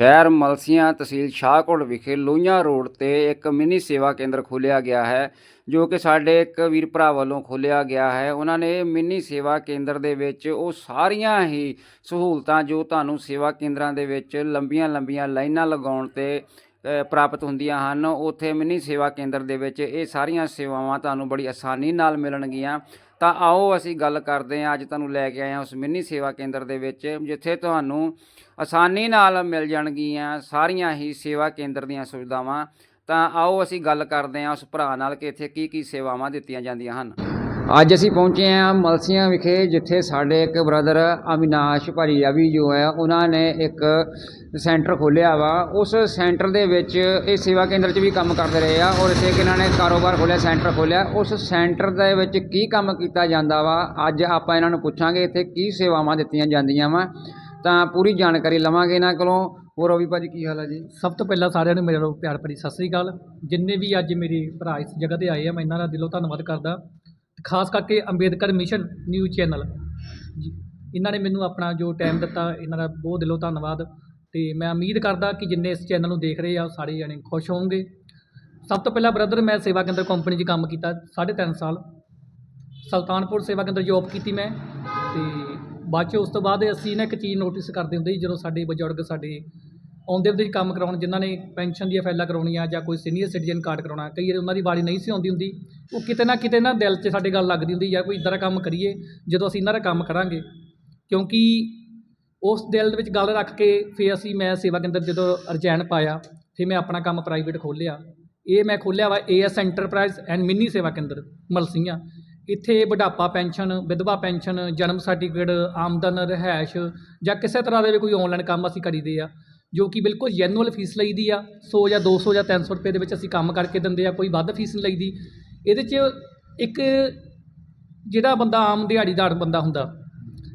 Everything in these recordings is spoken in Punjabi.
ਸ਼ਹਿਰ ਮਲਸੀਆਂ ਤਹਿਸੀਲ ਸ਼ਾਹਕੋਟ ਵਿਖੇ ਲੋਹੀਆਂ ਰੋਡ ਤੇ ਇੱਕ ਮਿੰਨੀ ਸੇਵਾ ਕੇਂਦਰ ਖੋਲ੍ਹਿਆ ਗਿਆ ਹੈ, ਜੋ ਕਿ ਸਾਡੇ ਇੱਕ ਵੀਰ ਭਰਾ ਵੱਲੋਂ ਖੋਲ੍ਹਿਆ ਗਿਆ ਹੈ। ਉਹਨਾਂ ਨੇ ਮਿੰਨੀ ਸੇਵਾ ਕੇਂਦਰ ਦੇ ਵਿੱਚ ਉਹ ਸਾਰੀਆਂ ਹੀ ਸਹੂਲਤਾਂ ਜੋ ਤੁਹਾਨੂੰ ਸੇਵਾ ਕੇਂਦਰਾਂ ਦੇ ਵਿੱਚ ਲੰਬੀਆਂ ਲੰਬੀਆਂ ਲਾਈਨਾਂ ਲਗਾਉਣ ਤੇ ਪ੍ਰਾਪਤ ਹੁੰਦੀਆਂ ਹਨ। ਉੱਥੇ ਮਿੰਨੀ ਸੇਵਾ ਕੇਂਦਰ ਦੇ ਵਿੱਚ ਇਹ ਸਾਰੀਆਂ ਸੇਵਾਵਾਂ ਤੁਹਾਨੂੰ ਬੜੀ ਆਸਾਨੀ ਨਾਲ ਮਿਲਣਗੀਆਂ। ਤਾਂ ਆਓ ਅਸੀਂ ਗੱਲ ਕਰਦੇ ਹਾਂ। ਅੱਜ ਤੁਹਾਨੂੰ ਲੈ ਕੇ ਆਏ ਹਾਂ ਉਸ ਮਿੰਨੀ ਸੇਵਾ ਕੇਂਦਰ ਦੇ ਵਿੱਚ, ਜਿੱਥੇ ਤੁਹਾਨੂੰ ਆਸਾਨੀ ਨਾਲ ਮਿਲ ਜਾਣਗੀਆਂ ਸਾਰੀਆਂ ਹੀ ਸੇਵਾ ਕੇਂਦਰ ਦੀਆਂ ਸੁਵਿਧਾਵਾਂ। ਤਾਂ ਆਓ ਅਸੀਂ ਗੱਲ ਕਰਦੇ ਹਾਂ ਉਸ ਭਰਾ ਨਾਲ ਕਿ ਇੱਥੇ ਕੀ ਕੀ ਸੇਵਾਵਾਂ ਦਿੱਤੀਆਂ ਜਾਂਦੀਆਂ ਹਨ। ਅੱਜ ਅਸੀਂ ਪਹੁੰਚੇ ਹਾਂ ਮਲਸੀਆਂ ਵਿਖੇ, ਜਿੱਥੇ ਸਾਡੇ ਇੱਕ ਬ੍ਰਦਰ ਅਵਿਨਾਸ਼ ਭਾਜੀ ਅਵੀ ਜੋ ਹੈ, ਉਹਨਾਂ ਨੇ ਇੱਕ ਸੈਂਟਰ ਖੋਲ੍ਹਿਆ ਵਾ। ਉਸ ਸੈਂਟਰ ਦੇ ਵਿੱਚ ਇਹ ਸੇਵਾ ਕੇਂਦਰ 'ਚ ਵੀ ਕੰਮ ਕਰਦੇ ਰਹੇ ਆ ਔਰ ਇੱਥੇ ਕਿ ਇਹਨਾਂ ਨੇ ਕਾਰੋਬਾਰ ਖੋਲ੍ਹਿਆ ਸੈਂਟਰ ਖੋਲ੍ਹਿਆ। ਉਸ ਸੈਂਟਰ ਦੇ ਵਿੱਚ ਕੀ ਕੰਮ ਕੀਤਾ ਜਾਂਦਾ ਵਾ, ਅੱਜ ਆਪਾਂ ਇਹਨਾਂ ਨੂੰ ਪੁੱਛਾਂਗੇ ਇੱਥੇ ਕੀ ਸੇਵਾਵਾਂ ਦਿੱਤੀਆਂ ਜਾਂਦੀਆਂ ਵਾ। ਤਾਂ ਪੂਰੀ ਜਾਣਕਾਰੀ ਲਵਾਂਗੇ ਇਹਨਾਂ ਕੋਲੋਂ। ਹੋਰ ਰਵੀ ਭਾਜੀ, ਕੀ ਹਾਲ ਹੈ ਜੀ? ਸਭ ਤੋਂ ਪਹਿਲਾਂ ਸਾਰਿਆਂ ਨੂੰ ਮੇਰੇ ਵੱਲੋਂ ਪਿਆਰ ਭਰੀ ਸਤਿ ਸ੍ਰੀ ਅਕਾਲ। ਜਿੰਨੇ ਵੀ ਅੱਜ ਮੇਰੇ ਭਰਾ ਇਸ ਜਗ੍ਹਾ ਤੇ ਆਏ ਆ, ਮੈਂ ਇਹਨਾਂ ਦਾ ਦਿਲੋਂ ਧੰਨਵਾਦ ਕਰਦਾ। ਖਾਸ ਕਰਕੇ ਅੰਬੇਦਕਰ ਮਿਸ਼ਨ ਨਿਊਜ਼ ਚੈਨਲ। ਜੀ, ਇਹਨਾਂ ਨੇ ਮੈਨੂੰ ਆਪਣਾ ਜੋ ਟਾਈਮ ਦਿੱਤਾ, ਇਹਨਾਂ ਦਾ ਬਹੁਤ ਦਿਲੋਂ ਧੰਨਵਾਦ ਤੇ ਮੈਂ ਉਮੀਦ ਕਰਦਾ ਕਿ ਜਿੰਨੇ ਇਸ ਚੈਨਲ ਨੂੰ ਦੇਖ ਰਹੇ ਆ, ਉਹ ਸਾਰੇ ਜਣੇ ਖੁਸ਼ ਹੋਣਗੇ। ਸਭ ਤੋਂ ਪਹਿਲਾਂ ਬ੍ਰਦਰ, ਮੈਂ ਸੇਵਾ ਕੇਂਦਰ ਕੰਪਨੀ 'ਚ ਕੰਮ ਕੀਤਾ 3.5 ਸਾਲ। ਸੁਲਤਾਨਪੁਰ ਸੇਵਾ ਕੇਂਦਰ ਜੌਬ ਕੀਤੀ ਮੈਂ ਤੇ ਬਾਅਦ 'ਚ ਉਸ ਤੋਂ ਬਾਅਦ ਅਸੀਂ ਨਾ ਇੱਕ ਚੀਜ਼ ਨੋਟਿਸ ਕਰਦੇ ਹੁੰਦੇ ਸੀ, ਜਦੋਂ ਸਾਡੇ ਬਜ਼ੁਰਗ ਸਾਡੇ ਆਉਂਦੇ ਹੁੰਦੇ ਕੰਮ ਕਰਾਉਣ, ਜਿਨ੍ਹਾਂ ਨੇ ਪੈਨਸ਼ਨ ਦੀਆਂ ਫਾਈਲਾਂ ਕਰਾਉਣੀਆਂ ਜਾਂ ਕੋਈ ਸੀਨੀਅਰ ਸਿਟੀਜ਼ਨ ਕਾਰਡ ਕਰਾਉਣਾ, ਕਈ ਵਾਰ ਉਹਨਾਂ ਦੀ ਵਾਰੀ ਨਹੀਂ ਸੀ ਆਉਂਦੀ ਹੁੰਦੀ। ਉਹ ਕਿਤੇ ਨਾ ਕਿਤੇ ਨਾ ਦਿਲ 'ਚ ਸਾਡੇ ਗੱਲ ਲੱਗਦੀ ਹੁੰਦੀ ਯਾਰ ਕੋਈ ਇੱਦਾਂ ਦਾ ਕੰਮ ਕਰੀਏ, ਜਦੋਂ ਅਸੀਂ ਇਹਨਾਂ ਦਾ ਕੰਮ ਕਰਾਂਗੇ। ਕਿਉਂਕਿ ਉਸ ਦਿਲ ਦੇ ਵਿੱਚ ਗੱਲ ਰੱਖ ਕੇ ਫਿਰ ਅਸੀਂ ਮੈਂ ਸੇਵਾ ਕੇਂਦਰ ਜਦੋਂ ਰਜੈਨ ਪਾਇਆ, ਫਿਰ ਮੈਂ ਆਪਣਾ ਕੰਮ ਪ੍ਰਾਈਵੇਟ ਖੋਲ੍ਹਿਆ। ਇਹ ਮੈਂ ਖੋਲ੍ਹਿਆ ਵਾ ਏਐਸ ਐਂਟਰਪ੍ਰਾਈਜ਼ ਐਂਡ ਮਿੰਨੀ ਸੇਵਾ ਕੇਂਦਰ, ਮਲਸੀਆਂ। ਇੱਥੇ ਬੁਢਾਪਾ ਪੈਨਸ਼ਨ, ਵਿਧਵਾ ਪੈਨਸ਼ਨ, ਜਨਮ ਸਰਟੀਫਿਕੇਟ ਆਮਦਨ, ਰਿਹਾਇਸ਼ ਜਾਂ ਕਿਸੇ ਤਰ੍ਹਾਂ ਦੇ ਵੀ ਕੋਈ ਆਨਲਾਈਨ ਕੰਮ ਅਸੀਂ ਕਰੀਦੇ ਆ। ਜੋ ਕਿ ਬਿਲਕੁਲ ਜੈਨੂਅਲ ਫੀਸ ਲਈਦੀ ਆ 100 ਜਾਂ 200 ਜਾਂ 300 ਰੁਪਏ ਦੇ ਵਿੱਚ ਅਸੀਂ ਕੰਮ ਕਰਕੇ ਦਿੰਦੇ ਆ, ਕੋਈ ਵੱਧ ਫੀਸ ਨਹੀਂ ਲਈਦੀ। ਇਹਦੇ 'ਚ ਇੱਕ ਜਿਹੜਾ ਬੰਦਾ ਆਮ ਦਿਹਾੜੀਦਾਰ ਬੰਦਾ ਹੁੰਦਾ,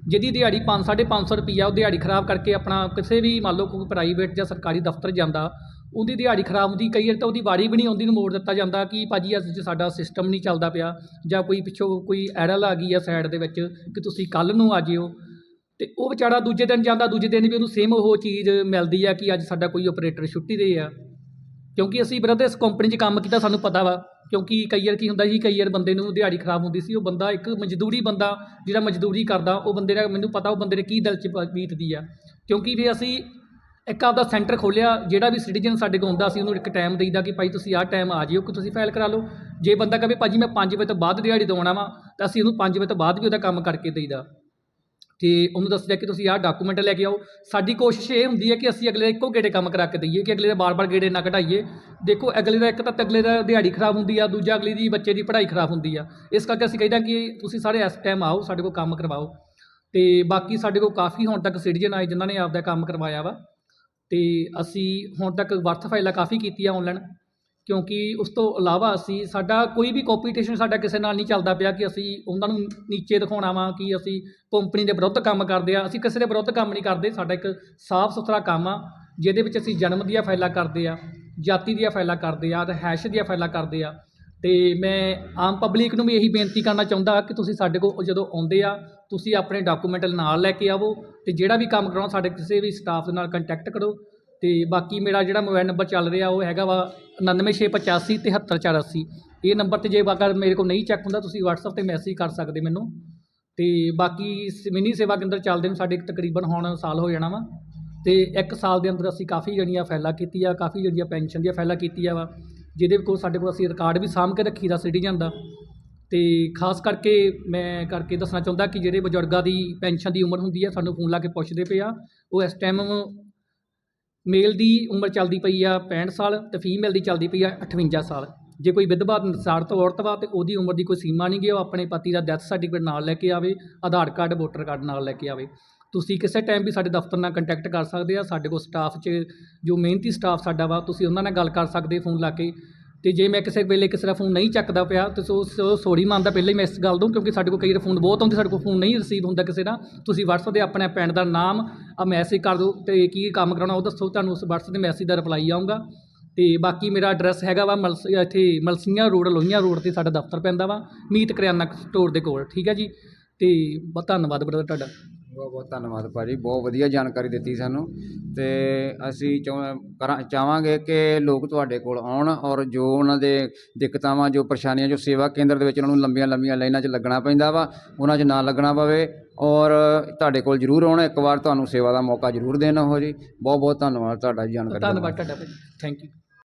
ਜਿਹਦੀ ਦਿਹਾੜੀ 5 550 ਰੁਪਈਆ, ਉਹ ਦਿਹਾੜੀ ਖਰਾਬ ਕਰਕੇ ਆਪਣਾ ਕਿਸੇ ਵੀ ਮੰਨ ਲਓ ਕੋਈ ਪ੍ਰਾਈਵੇਟ ਜਾਂ ਸਰਕਾਰੀ ਦਫ਼ਤਰ ਜਾਂਦਾ, ਉਹਦੀ ਦਿਹਾੜੀ ਖਰਾਬ ਹੁੰਦੀ, ਕਈ ਵਾਰ ਤਾਂ ਉਹਦੀ ਵਾਰੀ ਵੀ ਨਹੀਂ ਆਉਂਦੀ ਨੂੰ ਮੋੜ ਦਿੱਤਾ ਜਾਂਦਾ ਕਿ ਭਾਜੀ ਅੱਜ ਸਾਡਾ ਸਿਸਟਮ ਨਹੀਂ ਚੱਲਦਾ ਪਿਆ ਜਾਂ ਕੋਈ ਪਿੱਛੋਂ ਕੋਈ ਐਰਲ ਆ ਗਈ ਆ ਸਾਈਡ ਦੇ ਵਿੱਚ ਕਿ ਤੁਸੀਂ ਕੱਲ ਨੂੰ ਆ ਜਿਓ। ਤੇ ਉਹ ਵਿਚਾਰਾ ਦੂਜੇ ਦਿਨ ਜਾਂਦਾ, ਦੂਜੇ ਦਿਨ ਵੀ ਉਹਨੂੰ ਸੇਮ ਉਹ ਚੀਜ਼ ਮਿਲਦੀ ਆ ਕਿ ਅੱਜ ਸਾਡਾ ਕੋਈ ਆਪਰੇਟਰ ਛੁੱਟੀ ਦੇ ਆ। ਕਿਉਂਕਿ ਅਸੀਂ ਬ੍ਰਦਰ, ਇਸ ਕੰਪਨੀ 'ਚ ਕੰਮ ਕੀਤਾ ਸਾਨੂੰ ਪਤਾ ਵਾ, ਕਿਉਂਕਿ ਕਈ ਵਾਰ ਕੀ ਹੁੰਦਾ ਜੀ, ਕਈ ਵਾਰ ਬੰਦੇ ਨੂੰ ਦਿਹਾੜੀ ਖਰਾਬ ਹੁੰਦੀ ਸੀ, ਉਹ ਬੰਦਾ ਇੱਕ ਮਜ਼ਦੂਰੀ ਬੰਦਾ ਜਿਹੜਾ ਮਜ਼ਦੂਰੀ ਕਰਦਾ, ਉਹ ਬੰਦੇ ਦਾ ਮੈਨੂੰ ਪਤਾ, ਉਹ ਬੰਦੇ ਦੇ ਕੀ ਦਿਲ 'ਚ ਬੀਤਦੀ ਆ। ਕਿਉਂਕਿ ਵੀ ਅਸੀਂ ਇੱਕ ਆਪਦਾ ਸੈਂਟਰ ਖੋਲ੍ਹਿਆ, ਜਿਹੜਾ ਵੀ ਸਿਟੀਜ਼ਨ ਸਾਡੇ ਕੋਲ ਆਉਂਦਾ ਸੀ ਉਹਨੂੰ ਇੱਕ ਟਾਈਮ ਦੇਈਦਾ ਕਿ ਭਾਈ ਤੁਸੀਂ ਆਹ ਟਾਈਮ ਆ ਜਿਓ, ਕਿ ਤੁਸੀਂ ਫਾਈਲ ਕਰਾ ਲਓ। ਜੇ ਬੰਦਾ ਕਹੇ ਭਾਜੀ ਮੈਂ 5 ਵਜੇ ਤੋਂ ਬਾਅਦ ਦਿਹਾੜੀ ਦਵਾਉਣਾ ਵਾ, ਤਾਂ ਅਸੀਂ ਉਹਨੂੰ 5 ਵਜੇ ਤੋਂ ਬਾਅਦ ਵੀ ਉਹਦਾ ਕੰਮ ਕਰਕੇ ਦੇਈਦਾ। ਤੇ ਉਹਨੂੰ ਦੱਸਿਆ ਕਿ ਤੁਸੀਂ ਆਹ ਡਾਕੂਮੈਂਟ ਲੈ ਕੇ ਆਓ। ਸਾਡੀ ਕੋਸ਼ਿਸ਼ ਇਹ ਹੁੰਦੀ ਹੈ ਕਿ ਅਸੀਂ ਅਗਲੇ ਦਾ ਇੱਕੋ ਗੇੜੇ ਕੰਮ ਕਰਾ ਕੇ ਦਈਏ, ਕਿ ਅਗਲੇ ਦਾ ਬਾਰ-ਬਾਰ ਗੇੜੇ ਨਾ ਕਢਾਈਏ। ਦੇਖੋ, ਅਗਲੇ ਦਾ ਇੱਕ ਤਾਂ ਅਗਲੇ ਦਾ ਦਿਹਾੜੀ ਖਰਾਬ ਹੁੰਦੀ ਆ, ਦੂਜਾ ਅਗਲੇ ਦੀ ਬੱਚੇ ਦੀ ਪੜ੍ਹਾਈ ਖਰਾਬ ਹੁੰਦੀ ਆ। ਇਸ ਕਰਕੇ ਅਸੀਂ ਕਹਿੰਦਾ ਕਿ ਤੁਸੀਂ ਸਾਰੇ ਇਸ ਟਾਈਮ ਆਓ, ਸਾਡੇ ਕੋਲ ਕੰਮ ਕਰਵਾਓ। ਤੇ ਬਾਕੀ ਸਾਡੇ ਕੋਲ ਕਾਫੀ ਹੁਣ ਤੱਕ ਸਿਟੀਜ਼ਨ ਆਏ ਜਿਨ੍ਹਾਂ ਨੇ ਆਪਦਾ ਕੰਮ ਕਰਵਾਇਆ ਵਾ। ਤੇ ਅਸੀਂ ਹੁਣ ਤੱਕ ਵਰਥ ਫਾਈਲਾਂ ਕਾਫੀ ਕੀਤੀਆਂ ਆਨਲਾਈਨ ਕਿਉਂਕਿ ਉਸ ਤੋਂ ਇਲਾਵਾ ਅਸੀਂ, ਸਾਡਾ ਕੋਈ ਵੀ ਕੰਪੀਟੀਸ਼ਨ ਸਾਡਾ ਕਿਸੇ ਨਾਲ ਨਹੀਂ ਚੱਲਦਾ ਪਿਆ ਕਿ ਅਸੀਂ ਉਹਨਾਂ ਨੂੰ ਨੀਚੇ ਦਿਖਾਉਣਾ ਵਾ ਕਿ ਅਸੀਂ ਕੰਪਨੀ ਦੇ ਵਿਰੁੱਧ ਕੰਮ ਕਰਦੇ ਆ। ਅਸੀਂ ਕਿਸੇ ਦੇ ਵਿਰੁੱਧ ਕੰਮ ਨਹੀਂ ਕਰਦੇ, ਸਾਡਾ ਇੱਕ ਸਾਫ਼ ਸੁਥਰਾ ਕੰਮ ਆ, ਜਿਹਦੇ ਵਿੱਚ ਅਸੀਂ ਜਨਮ ਦੀਆਂ ਫਾਈਲਾਂ ਕਰਦੇ ਆ, ਜਾਤੀ ਦੀਆਂ ਫਾਈਲਾਂ ਕਰਦੇ ਆ ਰਿਹਾਇਸ਼ ਦੀਆਂ ਫਾਈਲਾਂ ਕਰਦੇ ਆ। ਤੇ ਮੈਂ ਆਮ ਪਬਲਿਕ ਨੂੰ ਵੀ ਇਹੀ ਬੇਨਤੀ ਕਰਨਾ ਚਾਹੁੰਦਾ ਕਿ ਤੁਸੀਂ ਸਾਡੇ ਕੋਲ ਜਦੋਂ ਆਉਂਦੇ ਆ, ਤੁਸੀਂ ਆਪਣੇ ਡਾਕੂਮੈਂਟ ਨਾਲ ਲੈ ਕੇ ਆਵੋ ਤੇ ਜਿਹੜਾ ਵੀ ਕੰਮ ਕਰਾਉਣਾ, ਸਾਡੇ ਕਿਸੇ ਵੀ ਸਟਾਫ ਦੇ ਨਾਲ ਕੰਟੈਕਟ ਕਰੋ। ਤੇ ਬਾਕੀ ਮੇਰਾ ਜਿਹੜਾ ਮੋਬਾਈਲ ਨੰਬਰ ਚੱਲ ਰਿਹਾ, ਉਹ ਹੈਗਾ ਵਾ 99685 73480 ਇਹ ਨੰਬਰ ਤੇ ਜੇ ਅਗਰ ਮੇਰੇ ਕੋਲ ਨਹੀਂ ਚੈੱਕ ਹੁੰਦਾ, ਤੁਸੀਂ WhatsApp ਤੇ ਮੈਸੇਜ ਕਰ ਸਕਦੇ ਮੈਨੂੰ। ਤੇ ਬਾਕੀ ਸ- ਮਿੰਨੀ ਸੇਵਾ ਕੇਂਦਰ ਚੱਲਦੇ ਨੂੰ, ਸਾਡੇ ਤਕਰੀਬਨ ਹੁਣ ਸਾਲ ਹੋ ਜਾਣਾ ਵਾ। ਤੇ ਇੱਕ ਸਾਲ ਦੇ ਅੰਦਰ ਅਸੀਂ ਕਾਫੀ ਜਿਹੜੀਆਂ ਕੀਤੀ ਆ ਕਾਫੀ ਜਿਹੜੀਆਂ ਪੈਨਸ਼ਨ ਦੀਆਂ ਫੈਲਾਂ ਕੀਤੀ ਆ ਵਾ। ਜਿਹਦੇ ਕੋਲ ਸਾਡੇ ਕੋਲ ਅਸੀਂ ਰਿਕਾਰਡ ਵੀ ਸਾਂਭ ਕੇ ਰੱਖੀ ਦਾ ਸਿਟੀਜ਼ਨ ਦਾ। ਤੇ ਖਾਸ ਕਰਕੇ ਮੈਂ ਕਰਕੇ ਦੱਸਣਾ ਚਾਹੁੰਦਾ ਕਿ ਜਿਹੜੇ ਬਜ਼ੁਰਗਾਂ ਦੀ ਪੈਨਸ਼ਨ ਦੀ ਉਮਰ ਹੁੰਦੀ ਹੈ, ਸਾਨੂੰ ਫੋਨ ਲਾ ਕੇ ਪੁੱਛਦੇ ਪਏ ਆ। ਉਹ ਇਸ ਟਾਈਮ ਮੇਲ ਦੀ ਉਮਰ ਚੱਲਦੀ ਪਈ ਆ 65 ਸਾਲ ਤੇ ਫੀਮੇਲ ਦੀ ਚੱਲਦੀ ਪਈ ਆ 58 ਸਾਲ। ਜੇ ਕੋਈ ਵਿਧਵਾ ਨਿਸ਼ਾਰਤ ਔਰਤ ਵਾ ਤੇ ਉਹਦੀ ਉਮਰ ਦੀ ਕੋਈ ਸੀਮਾ ਨਹੀਂ ਗਈ ਉਹ ਆਪਣੇ ਪਤੀ ਦਾ ਡੈਥ ਸਰਟੀਫਿਕੇਟ ਨਾਲ ਲੈ ਕੇ ਆਵੇ, ਆਧਾਰ ਕਾਰਡ, ਵੋਟਰ ਕਾਰਡ ਨਾਲ ਲੈ ਕੇ ਆਵੇ। ਤੁਸੀਂ ਕਿਸੇ ਟਾਈਮ ਵੀ ਸਾਡੇ ਦਫ਼ਤਰ ਨਾਲ ਕੰਟੈਕਟ ਕਰ ਸਕਦੇ ਆ, ਸਾਡੇ ਕੋਲ ਸਟਾਫ 'ਚ ਜੋ ਮਿਹਨਤੀ ਸਟਾਫ ਸਾਡਾ ਵਾ, ਤੁਸੀਂ ਉਹਨਾਂ ਨਾਲ ਗੱਲ ਕਰ ਸਕਦੇ, ਫੋਨ ਲਾ ਕੇ ਤੇ ਜੇ ਮੈਂ ਕਿਸੇ ਵੇਲੇ ਕਿਸੇ ਦਾ ਫੋਨ ਨਹੀਂ ਚੱਕਦਾ ਪਿਆ, ਤੇ ਸੋ ਸੋ ਸੋਰੀ ਮੰਨਦਾ, ਪਹਿਲਾਂ ਹੀ ਮੈਂ ਇਸ ਗੱਲ ਤੋਂ, ਕਿਉਂਕਿ ਸਾਡੇ ਕੋਲ ਕਈ ਵਾਰ ਫੋਨ ਬਹੁਤ ਆਉਂਦੇ, ਸਾਡੇ ਕੋਲ ਫੋਨ ਨਹੀਂ ਰਿਸੀਵ ਹੁੰਦਾ ਕਿਸੇ ਦਾ। ਤੁਸੀਂ WhatsApp ਤੇ ਆਪਣੇ ਪਿੰਡ ਦਾ ਨਾਮ ਆ ਮੈਸੇਜ ਕਰ ਦਿਓ ਤੇ ਕੀ ਕੰਮ ਕਰਾਉਣਾ, ਉਹ ਦੱਸੋ, ਤੁਹਾਨੂੰ ਉਸ WhatsApp 'ਤੇ ਮੈਸੇਜ ਦਾ ਰਿਪਲਾਈ ਆਊਗਾ। ਤੇ ਬਾਕੀ ਮੇਰਾ ਐਡਰੈਸ ਹੈਗਾ ਵਾ ਮਲਸ ਇੱਥੇ ਮਲਸੀਆਂ ਰੋਡ, ਲੋਹੀਆਂ ਰੋਡ ਤੇ ਸਾਡਾ ਦਫ਼ਤਰ ਪੈਂਦਾ ਵਾ, ਮੀਤ ਕਰਿਆਨਾ ਸਟੋਰ ਦੇ ਕੋਲ, ਠੀਕ ਹੈ ਜੀ? ਤੇ ਬਹੁਤ ਧੰਨਵਾਦ ਬ੍ਰਦਰ ਤੁਹਾਡਾ। ਬਹੁਤ ਬਹੁਤ ਧੰਨਵਾਦ ਭਾਜੀ ਬਹੁਤ ਵਧੀਆ ਜਾਣਕਾਰੀ ਦਿੱਤੀ ਸਾਨੂੰ ਤੇ ਅਸੀਂ ਚਾਹ- ਕਰਾਂ ਚਾਹਾਂਗੇ ਕਿ ਲੋਕ ਤੁਹਾਡੇ ਕੋਲ ਆਉਣ ਔਰ ਜੋ ਉਹਨਾਂ ਦੇ ਦਿੱਕਤਾਂ ਜੋ ਪਰੇਸ਼ਾਨੀਆਂ ਜੋ ਸੇਵਾ ਕੇਂਦਰ ਦੇ ਵਿੱਚ ਉਹਨਾਂ ਨੂੰ ਲੰਬੀਆਂ ਲੰਬੀਆਂ ਲਾਈਨਾਂ 'ਚ ਲੱਗਣਾ ਪੈਂਦਾ ਵਾ ਉਹਨਾਂ 'ਚ ਨਾ ਲੱਗਣਾ ਪਵੇ ਔਰ ਤੁਹਾਡੇ ਕੋਲ ਜ਼ਰੂਰ ਆਉਣ ਇੱਕ ਵਾਰ ਤੁਹਾਨੂੰ ਸੇਵਾ ਦਾ ਮੌਕਾ ਜ਼ਰੂਰ ਦੇਣਾ ਹੋ ਜੀ ਬਹੁਤ ਬਹੁਤ ਧੰਨਵਾਦ ਤੁਹਾਡਾ ਜੀ ਜਾਣਕਾਰੀ ਦਾ। ਧੰਨਵਾਦ ਤੁਹਾਡਾ ਭਾਜੀ ਥੈਂਕ ਯੂ